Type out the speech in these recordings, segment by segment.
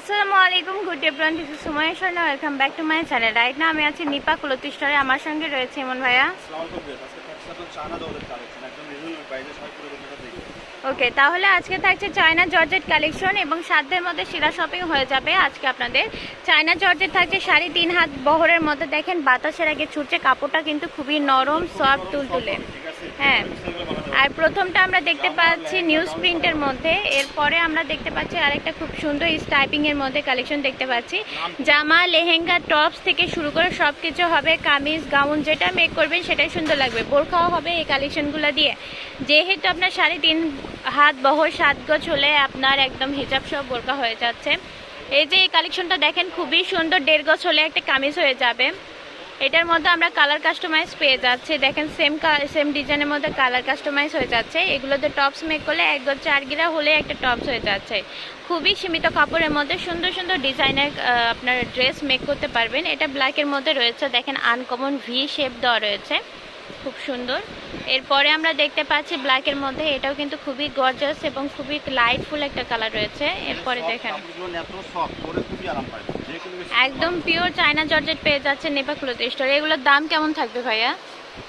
আসসালামু আলাইকুম good everyone this is Sumaiya Sharma welcome back to my channel right না আমি আছি নিপা কুলতি স্টোরে আমার সঙ্গে রয়েছে ইমন ভাইয়া। ওকে তাহলে আজকে থাকছে চায়না জর্জেট কালেকশন এবং সাধ্যের মধ্যে সেরা শপিং হয়ে যাবে আজকে আপনাদের। চায়না জর্জেট থাকছে সাড়ে তিন হাত বহরের মধ্যে দেখেন বাতাসের আগে ছুটছে কাপড়টা কিন্তু খুবই নরম সফট তুলতুলে। হ্যাঁ আর প্রথমটা আমরা দেখতে পাচ্ছি নিউজ প্রিন্টের মধ্যে। এরপরে আমরা দেখতে পাচ্ছি আরেকটা খুব সুন্দর স্টাইপিং এর মধ্যে কালেকশন দেখতে পাচ্ছি। জামা, লেহেঙ্গা টপস থেকে শুরু করে সব কিছু হবে, কামিজ, গাউন যেটা মেক করবেন সেটাই সুন্দর লাগবে। বোরখাও হবে এই কালেকশনগুলো দিয়ে। যেহেতু আপনার সাড়ে তিন হাত বহর, সাত গজ হলে আপনার একদম হিজাব সব বোরকা হয়ে যাচ্ছে। এই যে এই কালেকশনটা দেখেন, খুবই সুন্দর, দেড় গজ হলে একটা কামিজ হয়ে যাবে। এটার মধ্যে আমরা কালার কাস্টমাইজ পেয়ে যাচ্ছে। দেখেন সেম সেম ডিজাইনের মধ্যে কালার কাস্টমাইজ হয়ে যাচ্ছে। এগুলোতে টপস মেক করলে এক চার গিরা হলে একটা টপস হয়ে যাচ্ছে। খুবই সীমিত কাপড়ের মধ্যে সুন্দর সুন্দর ডিজাইনের আপনার ড্রেস মেক করতে পারবেন। এটা ব্ল্যাকের মধ্যে রয়েছে। দেখেন আনকমন ভি শেপ দেওয়া রয়েছে। খুব সুন্দর। এরপরে আমরা দেখতে পাচ্ছি ব্ল্যাকের মধ্যে। এটাও কিন্তু খুবই গর্জাস এবং খুবই লাইটফুল একটা কালার রয়েছে। এরপরে দেখেন। একদম পিওর চায়না জর্জেট পেয়ে যাচ্ছে নেপা ক্লোথ স্টোর এগুলোর দাম কেমন থাকবে ভাইয়া?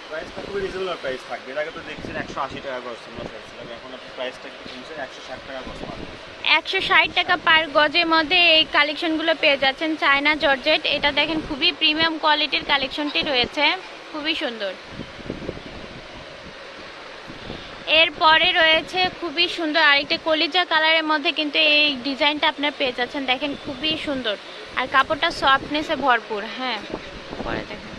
প্রাইসটা খুবই রিজনেবল প্রাইস থাকবে। এর আগে তো দেখছেন একশো আশি টাকা গজ আমরা চাইছিলাম। এখন আপনি প্রাইসটা একটু কমছে একশো ষাট টাকা গজ একশো ষাট টাকা পার গজের মধ্যে এই কালেকশনগুলো পেয়ে যাচ্ছেন চায়না জর্জেট এটা দেখেন খুবই প্রিমিয়াম কোয়ালিটির কালেকশনটি রয়েছে। খুবই সুন্দর। এরপরে রয়েছে খুবই সুন্দর আরেকটা কলিজা কালারের মধ্যে কিন্তু এই ডিজাইনটা আপনার পেয়ে যাচ্ছেন। দেখেন খুবই সুন্দর। আর কাপড়টা সফটনেসে ভরপুর হ্যাঁ। পরে দেখেন।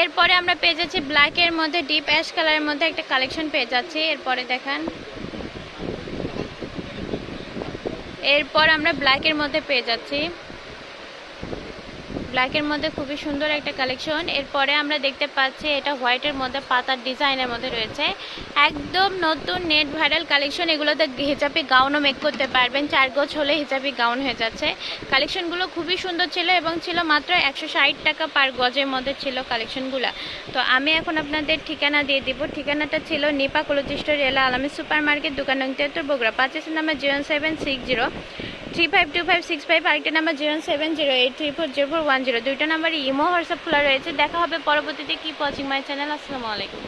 এরপরে আমরা পেয়ে যাচ্ছি ব্ল্যাকের মধ্যে ডিপ অ্যাশ কালারের মধ্যে একটা কালেকশন পেয়ে যাচ্ছি। এরপরে দেখেন। এরপর আমরা ব্ল্যাকের মধ্যে পেয়ে যাচ্ছি। ব্ল্যাকের মধ্যে খুবই সুন্দর একটা কালেকশন এরপরে আমরা দেখতে পাচ্ছি এটা হোয়াইটের মধ্যে পাতার ডিজাইনের মধ্যে রয়েছে। একদম নতুন নেট ভাইরাল কালেকশন এগুলোতে হিজাবি গাউনও মেক করতে পারবেন। চার গোছ হলে হিজাবি গাউন হয়ে যাচ্ছে। কালেকশনগুলো খুবই সুন্দর ছিল এবং ছিল মাত্র একশো ষাট টাকা পার গজের মধ্যে ছিল কালেকশনগুলো তো আমি এখন আপনাদের ঠিকানা দিয়ে দিব। ঠিকানাটা ছিল নিপা কলজিস্ট রেলা আলামী সুপার মার্কেট দোকান নং তেহাত্তর, বগুড়া, পাঁচের number zero seven six zero. Three five two five six five আরেকটা number zero seven zero eight three four zero four one zero দুইটা নাম্বার ইমো হোয়াটসঅ্যাপ খোলা রয়েছে। দেখা হবে পরবর্তীতে। কি পচিং মাই চ্যানেল আসসালামু আলাইকুম।